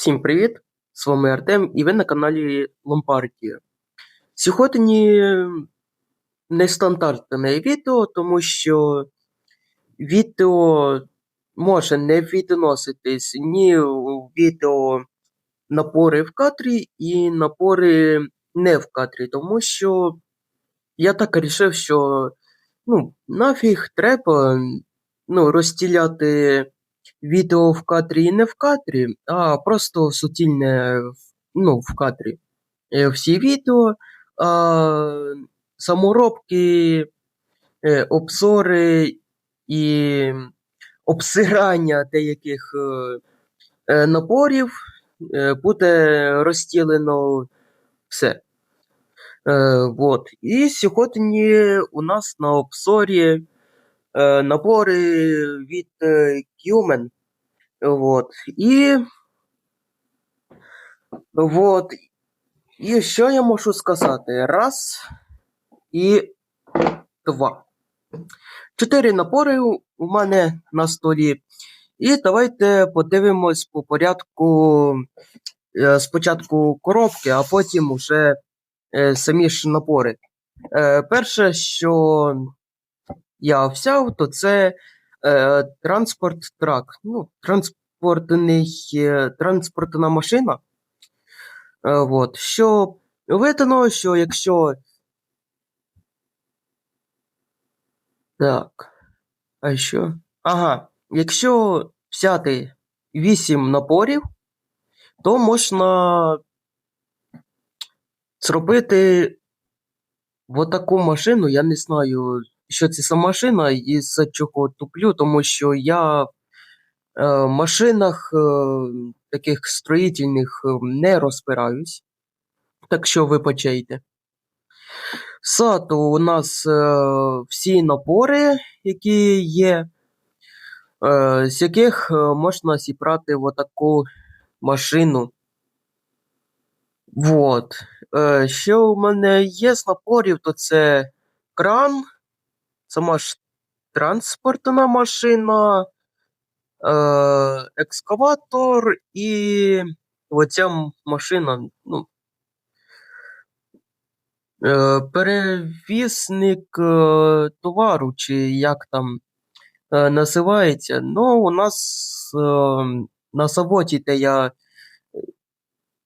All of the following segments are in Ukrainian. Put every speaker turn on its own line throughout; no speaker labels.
Всім привіт! З вами Артем і ви на каналі Ломпардія. Сьогодні нестандартне відео, тому що відео може не відноситись ні відео напори в кадрі і напори не в кадрі, тому що я так вирішив, що ну, нафіг треба ну, розділяти відео в кадрі не в кадрі, а просто суцільне ну, в кадрі. Е, Всі відео, а, саморобки, е, обзори і обсирання деяких е, наборів буде розділено все. Е, вот. І сьогодні у нас на обзорі е, набори від е. Вот. І. Вот. І що я можу сказати? Раз і два. Чотири набори у у мене на столі. І давайте подивимось по порядку е, спочатку коробки, а потім уже е, самі ж набори. Е, перше, що я взяв, то це е, транспорт трак. Ну, транспортний, е, транспортна машина. Е, вот. Що видано, що якщо. Так. А що? Ага. Якщо взяти 8 наборів, то можна зробити отаку машину. Я не знаю, що це за машина і за чого туплю, тому що я е, в машинах е, таких строїтельних е, не розбираюсь. Так що вибачайте. Сато у нас всі набори, які є, з яких можна зібрати отаку машину. Вот. Що у мене є з наборів, то це кран, сама ж транспортна машина, е, екскаватор і оця машина. Ну, е, перевісник е, товару, чи як там е, називається. Ну, у нас е, на заводі, де я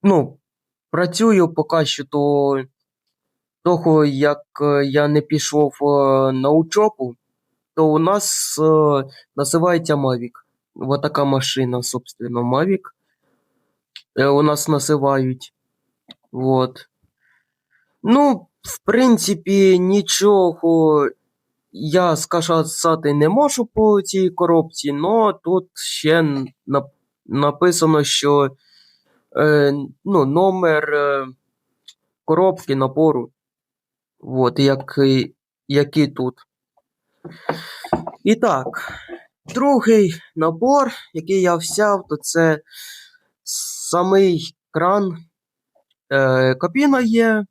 ну, працюю поки що до того, як е, я не пішов е, на учобу, то у нас е, називається Mavic. Вот така машина, собственно, Mavic. У нас називають. Вот. Ну, в принципі, нічого я сказати не можу по цій коробці, але тут ще нап- написано, що е, ну, номер е, коробки набору. Вот, як, які тут. І так, другий набор, який я взяв, то це самий кран. Е, кабіна є.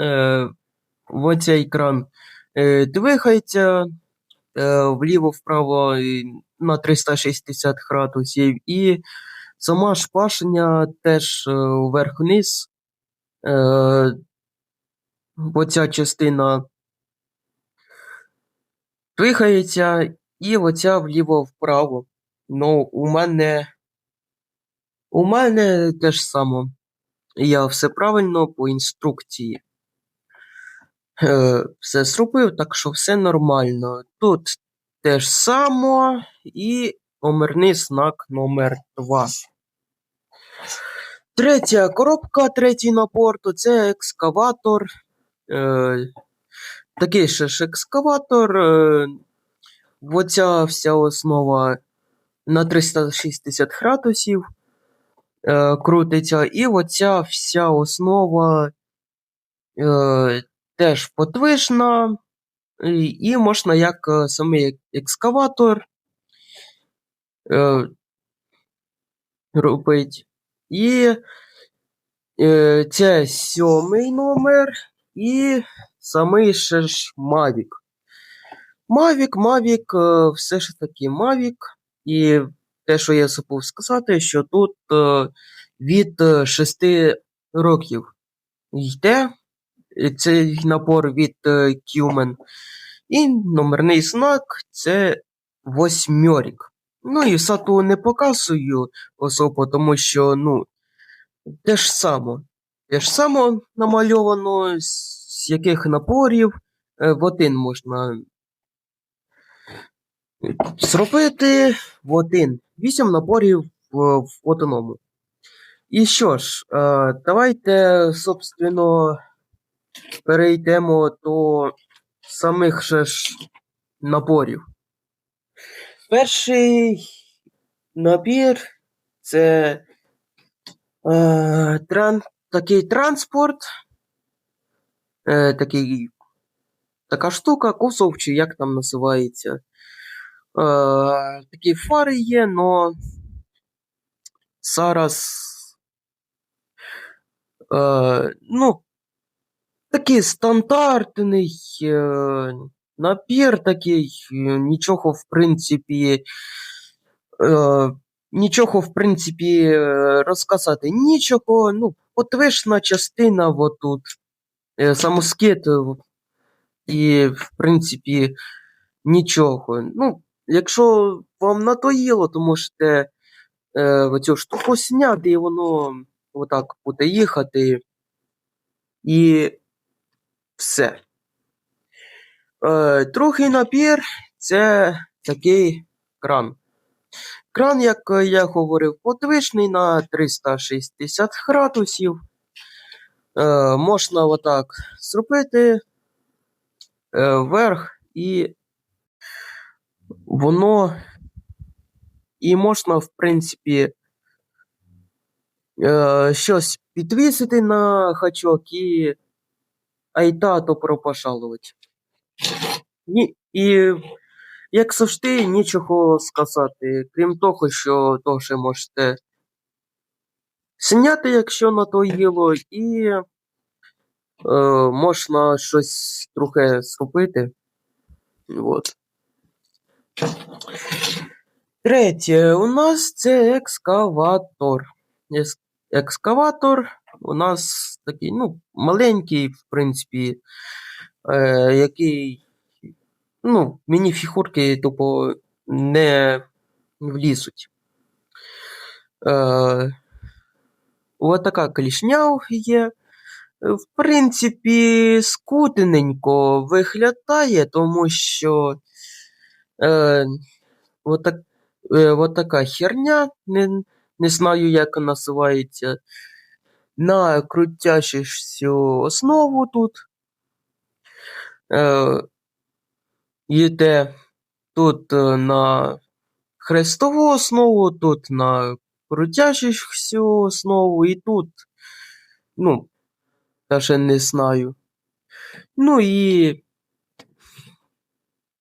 Е, в цей кран е, двигається е, вліво-вправо на 360 градусів. І сама шпашення теж е, вверх-вниз. Е, оця частина двигається, і оця вліво-вправо. Ну, у мене. У мене те ж саме. Я все правильно по інструкції. Е, все зробив, так що все нормально. Тут те ж саме і номерний знак номер 2. Третя коробка, третій набор, то це екскаватор. Е, такий ще ж екскаватор. Е, оця вся основа на 360 градусів е, крутиться, і оця вся основа теж подвижна, і, можна як самий екскаватор робити. І е, це сьомий номер і самий ще ж Mavic. Mavic, Mavic, е, все ж таки Mavic. І те, що я забув сказати, що тут е, від 6 років йде е, цей набор від е, Кюмен. І номерний знак це восьмьорік. Ну і сату не показую особо, тому що, ну, те ж само. Те ж само намальовано, з яких напорів е, в один можна зробити в один. Вісім наборів в, одному. І що ж, е, давайте, собственно, перейдемо до самих же ж наборів. Перший набір це е, тран, такий транспорт, е, такий, така штука, кусов, чи як там називається. Е, такі фари є, но зараз. Е, ну, такий стандартний е, набір такий, нічого, в принципі, е, нічого, в принципі, е, розказати. Нічого, ну, подвижна частина отут, е, самоскид, і, в принципі, нічого. Ну, якщо вам надоїло, то можете е, оцю штуку зняти, і воно отак буде їхати. І все. Е, другий набір це такий кран. Кран, як я говорив, подвижний на 360 градусів. Е, можна отак зробити е, вверх і воно і можна, в принципі, е, щось підвісити на гачок і айда добро пожаловать. Ні, і як завжди, нічого сказати, крім того, що теж можете зняти, якщо надоїло, і е, можна щось трохи зробити. От. Третє, у нас це екскаватор. Екскаватор у нас такий, ну, маленький, в принципі, е, який, ну, міні-фігурки тупо не влізуть. Е, така клішня є. В принципі, скутененько виглядає, тому що е, от, так, е, от така херня, не, не знаю, як називається, на крутящу основу тут. Е, йде тут е, на хрестову основу, тут на крутящу основу, і тут, ну, даже не знаю. Ну і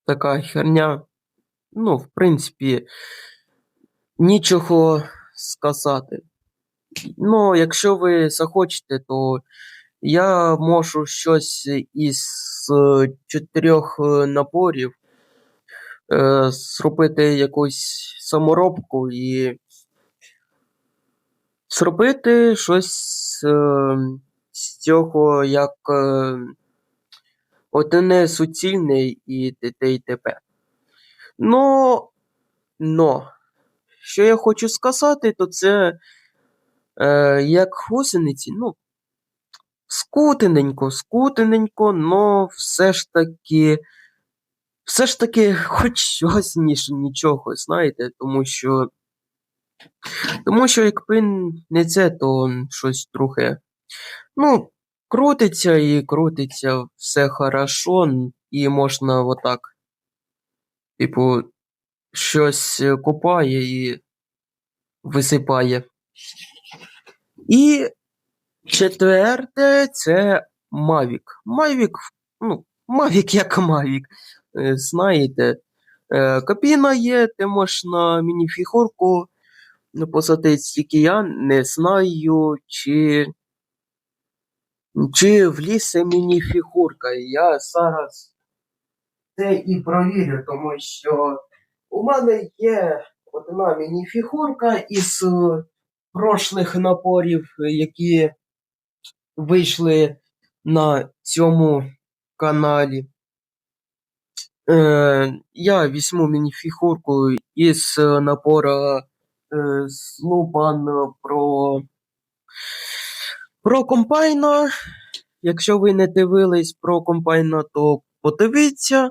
така херня. Ну, в принципі, нічого сказати. Ну, якщо ви захочете, то я можу щось із е, чотирьох е, наборів е, зробити якусь саморобку і зробити щось е, з цього як е, одне суцільне і т.д. і т.п. Но, но, що я хочу сказати, то це е, як гусениці, ну, скутененько, скутененько, но все ж таки, все ж таки хоч щось, ніж нічого, знаєте, тому що, тому що якби не це, то щось трохи, ну, крутиться і крутиться, все хорошо, і можна отак, типу, щось копає і висипає. І четверте це Mavic. Mavic, ну, Mavic як Mavic, е, знаєте. Е, Кабіна є, де можна мініфігурку ну, посадити, тільки я не знаю, чи, чи влізе мініфігурка. Я зараз це і провірю, тому що у мене є одна мініфігурка із прошлих напорів, які вийшли на цьому каналі. Е, я візьму мініфігурку із напора е, Слупан про, про компайна. Якщо ви не дивились про компайна, то подивіться.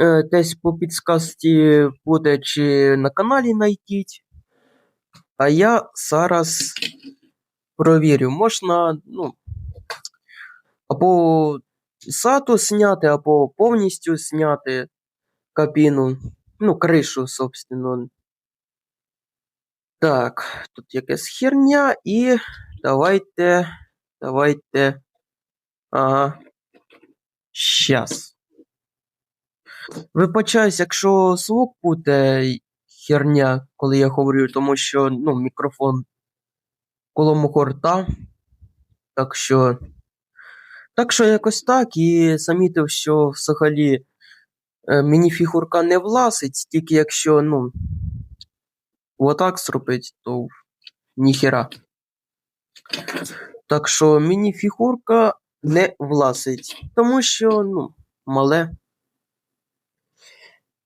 Е, десь по підсказці буде чи на каналі знайдіть. А я зараз провірю. Можна, ну, або сату зняти, або повністю зняти кабіну. Ну, кришу, собственно. Так, тут якась херня, і давайте. Давайте. Ага. Щас. Вибачаюсь, якщо звук буде херня, коли я говорю, тому що ну, мікрофон коло мого рта. Так що. Так що якось так, і замітив, що взагалі е, мініфігурка не влазить, тільки якщо, ну, отак зробить, то ніхера. Так що мініфігурка не влазить, тому що, ну, мале.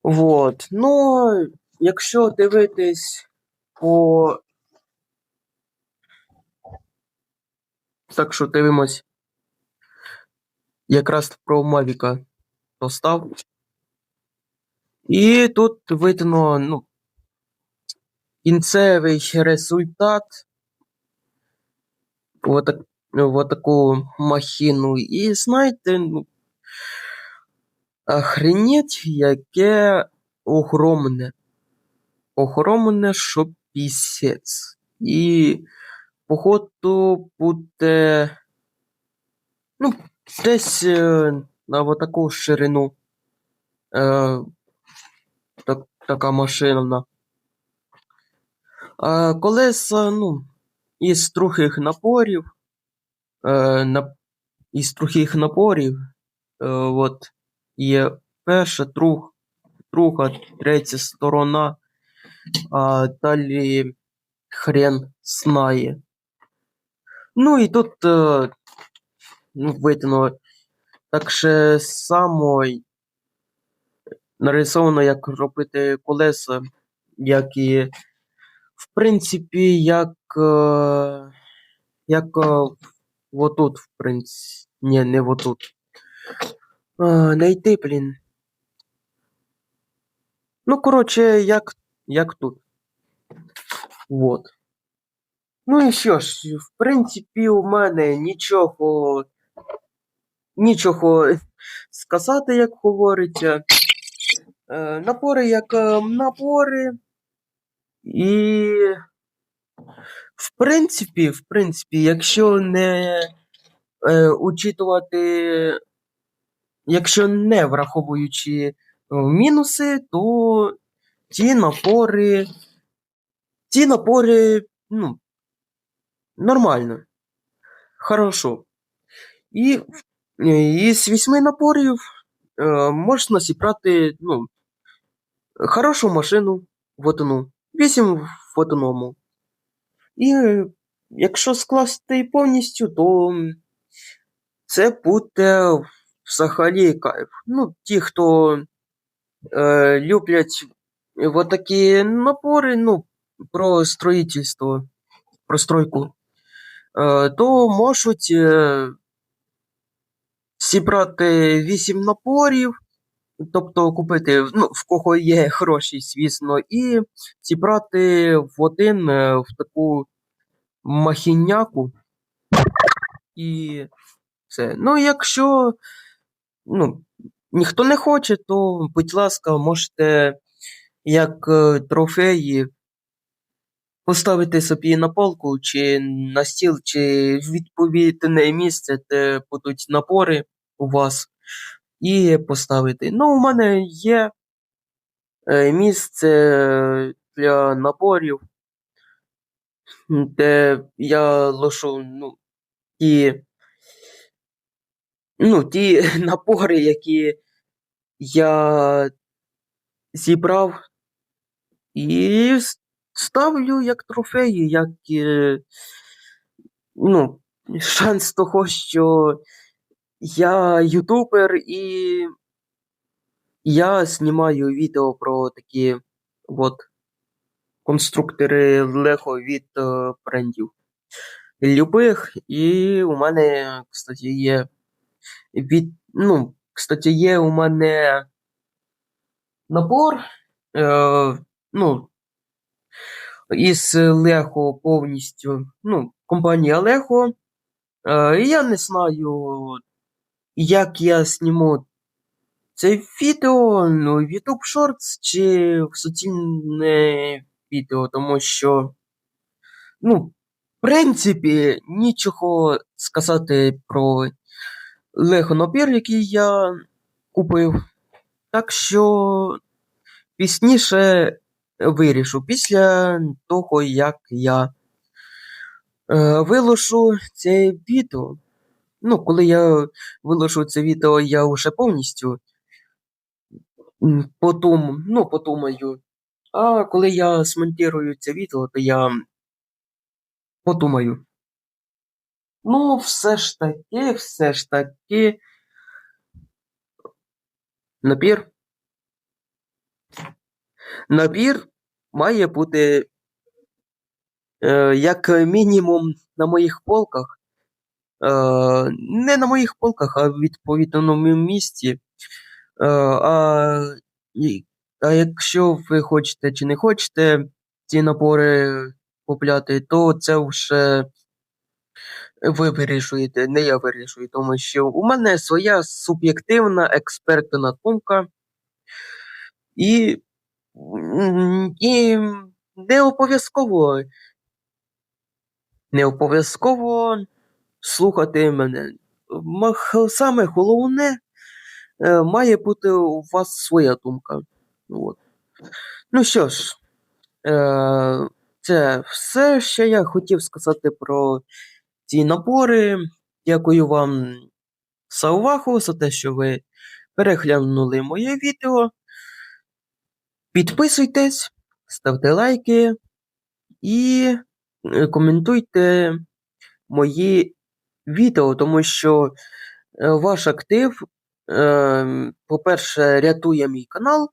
Вот. Ну, якщо дивитись по. Так що дивимось. Якраз про Мавіка постав. І тут видно, ну, кінцевий результат. В таку махіну. І знаєте, ну, охренеть, яке огромне. Огромне, що пісець. І, походу, буде. Ну, десь е, на таку ширину. Е, так, така машина. А колеса, ну, із трохих напорів. Е, на, із трохих напорів. Е, от, є перша, друг, друга, третя сторона, а далі хрен знає. Ну і тут е, ну, видно так же само нарисовано, як робити колеса, як і, в принципі, як, е, як е, отут, в принципі. Ні, не отут. А, Найти, блін. Ну, коротше, як, як тут. Вот. Ну і що ж, в принципі, у мене нічого. Нічого сказати, як говориться. Е, напори як е, напори. І. В принципі, в принципі, якщо не е, учитувати, якщо не враховуючи е, мінуси, то ті напори, ті напори, ну, нормально. Хорошо. І е, із вісьми напорів е, можна зібрати, ну, хорошу машину в одну. Вісім в одному. І е, якщо скласти повністю, то це буде взагалі кайф. Ну, ті, хто е, люблять вот такі напори, ну, про строїтельство, про стройку, то можуть зібрати 8 напорів, тобто купити, ну, в кого є гроші, звісно, і зібрати в один е, в таку махіняку. І все. Ну, якщо ну, ніхто не хоче, то, будь ласка, можете як е, трофеї поставити собі на полку, чи на стіл, чи відповідне місце, де будуть напори у вас, і поставити. Ну, у мене є е, місце для напорів, де я лишу, ну, ті, ну, ті напори, які я зібрав, і, ставлю як трофеї, як е, ну, шанс того, що я ютубер і я знімаю відео про такі от конструктори Лего від е, брендів любих. І у мене, кстати, є від. Ну, кстати, є у мене набор. Е, ну, із Лего повністю. Ну, компанія Lego. Е, і я не знаю, як я зніму це відео, ну, YouTube Shorts чи в суцільне відео, тому що, ну, в принципі, нічого сказати про набір, який я купив. Так що пізніше вирішу після того, як я е, виложу це відео. Ну, коли я виложу це відео, я вже повністю м, ну, подумаю. А коли я смонтирую це відео, то я подумаю. Ну, все ж таки, все ж таки. Набір. Набір має бути е, як мінімум на моїх полках. Е, не на моїх полках, а в відповідному місці. Е, а, і- а якщо ви хочете чи не хочете ці набори купляти, то це вже ви вирішуєте, не я вирішую, тому що у мене своя суб'єктивна експертна думка. І, і не обов'язково, не обов'язково слухати мене. Саме головне, е, має бути у вас своя думка. От. Ну що ж, е, це все, що я хотів сказати про ці набори. Дякую вам за увагу, за те, що ви переглянули моє відео. Підписуйтесь, ставте лайки і е, коментуйте мої відео, тому що е, ваш актив, е, по-перше, рятує мій канал,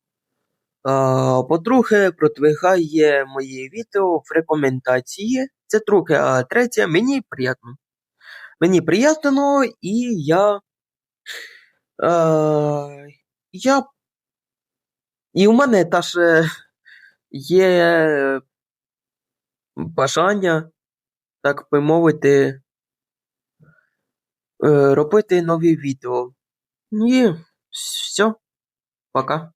а по-друге, продвигає мої відео в рекомендації. Це друге, а третє, мені приємно. Мені приємно, і я. Я. І у мене теж е, є бажання, так би мовити, е, робити нові відео. І все, пока.